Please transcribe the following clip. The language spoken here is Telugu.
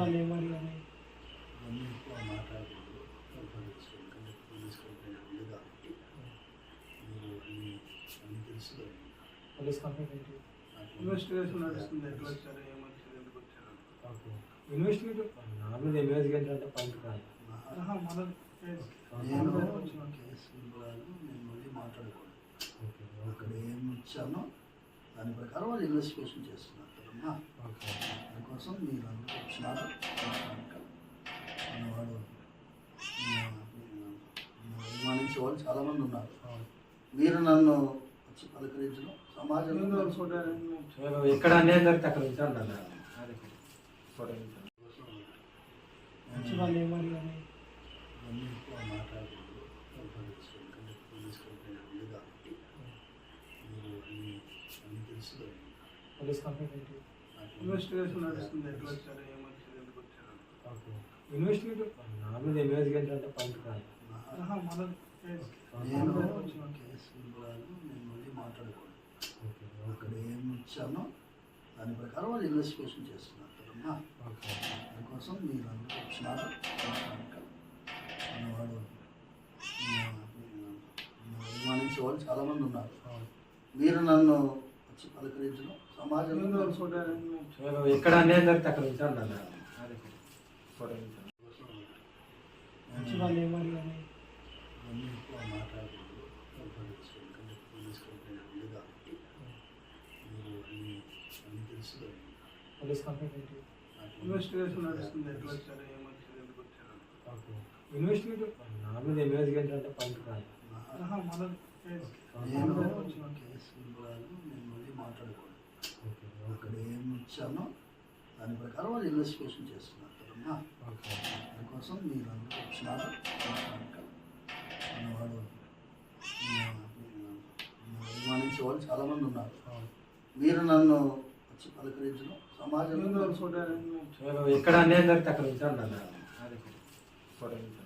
వాళ్ళు ఏం అడిగారు ఇవన్నీ ఎక్కువ మాట్లాడకూడదు పోలీస్ కంప్లైంట్ ఏంటి? ఇన్వెస్టిగేషన్ నడుస్తుంది. ఎట్లా వచ్చారు? ఏమొచ్చారు ఎందుకు వచ్చారు? ఓకే. ఇన్వెస్టిగేట్ నార్మల్ ఇన్వెస్టిగేషన్ అంటే పాయింట్ కాదు వచ్చిన మాట్లాడకూడదు ఓకే అక్కడ ఏం ఇచ్చానో దాని ప్రకారం వాళ్ళు ఇన్వెస్టిగేషన్ చేస్తున్నారు దానికోసం మీరు అందరూ వచ్చినారు వాడు అభిమానించే వాళ్ళు చాలామంది ఉన్నారు. మీరు నన్ను వచ్చి పలకరించడం సమాజంలో ఎక్కడ అన్యాయం జరిగితే అక్కడ పోలీస్ కంప్లైంట్ ఇన్వెస్టిగేషన్ నడుస్తుంది. ఎట్లా వచ్చారు? వచ్చారు ఓకే ఇన్వెస్టిగేట్ నార్మల్ ఇన్వెస్టిగేషన్ అంటే ఆహా, మన నేను వచ్చిన కేసు వివరాలు నేను మళ్ళీ మాట్లాడకూడదు ఓకే అక్కడ ఏం ఇచ్చానో దాని ప్రకారం వాళ్ళు ఇన్వెస్టిగేషన్ చేస్తున్నారు కదమ్మా. ఓకే. దానికోసం మీరు అందరూ వచ్చినారు. వాడు అభిమానించే వాళ్ళు చాలామంది ఉన్నారు. మీరు నన్ను వచ్చి పలకరించడం సమాజంలో ఎక్కడ అన్యాయం జరిగితే అక్కడ ఉంచాను పోలీస్ కంప్లైంట్ ఏంటి ఇన్వెస్టిగేషన్ నడుస్తుంది ఎట్లా వచ్చారు ఏమొచ్చారు ఎందుకు వచ్చారు ఇన్వెస్టిగేట్ నార్మల్ ఇన్వెస్టిగేషన్ అంటే పాయింట్ కాదు నా- ఆహా, మన నేను కేసు నేను మళ్ళీ మాట్లాడకూడదు ఓకే అక్కడ ఏం ఇచ్చానో దాని ప్రకారం వాళ్ళు ఇన్వెస్టిగేషన్ చేస్తున్నారు కదమ్మా. దానికోసం మీరు అందరూ వచ్చినారు అభిమానించే వాళ్ళు చాలామంది ఉన్నారు. మీరు నన్ను వచ్చి పలకరించడం సమాజంలో ఎక్కడ అన్యాయం జరిగితే అక్కడ ఉంచాను